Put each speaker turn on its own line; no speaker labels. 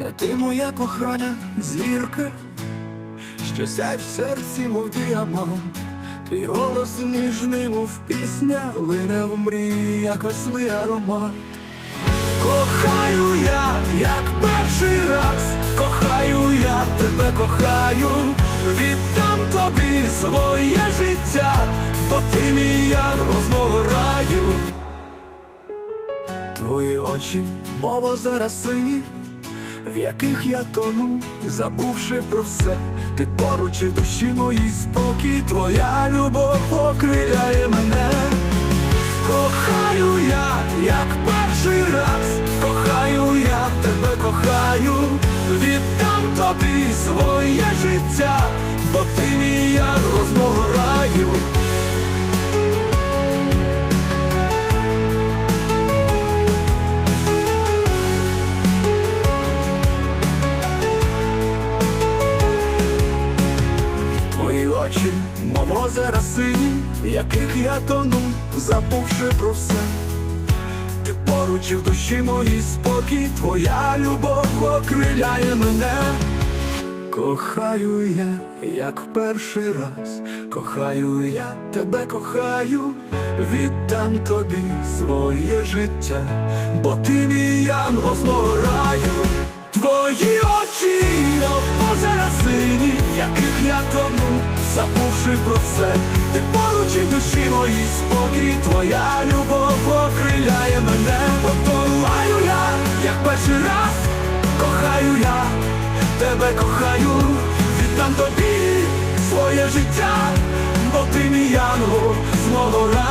Де ти моя кохана зірка, що сяй в серці, мов діамант, Твій голос ніжний, мов пісня, лине в мрії, як ослий аромат. Кохаю я, як перший раз, кохаю я, тебе кохаю, віддам тобі своє життя, бо ти мій янгол з мого раю. Твої очі, мова зараз сині, в яких я тону, забувши про все, ти поруч і в душі моїй спокій, твоя любов покриляє мене. Кохаю я, як перший раз, кохаю я, тебе кохаю, віддам тобі своє життя, бо ти мій янгол з раю. Очі, мов озера сині, яких я тону, забувши про все. Ти поруч і в душі моїй спокій, твоя любов окриляє мене. Кохаю я, як в перший раз, кохаю я, тебе кохаю, віддам тобі своє життя, бо ти мій янгол з раю. Твої очі, озера сині, яких я тону, забувши про все, ти поруч і душі моїй спокій, твоя любов окриляє мене, Потонуваю я, як перший раз, кохаю я, тебе кохаю, віддам тобі своє життя, бо ти мій янгол з мого раю.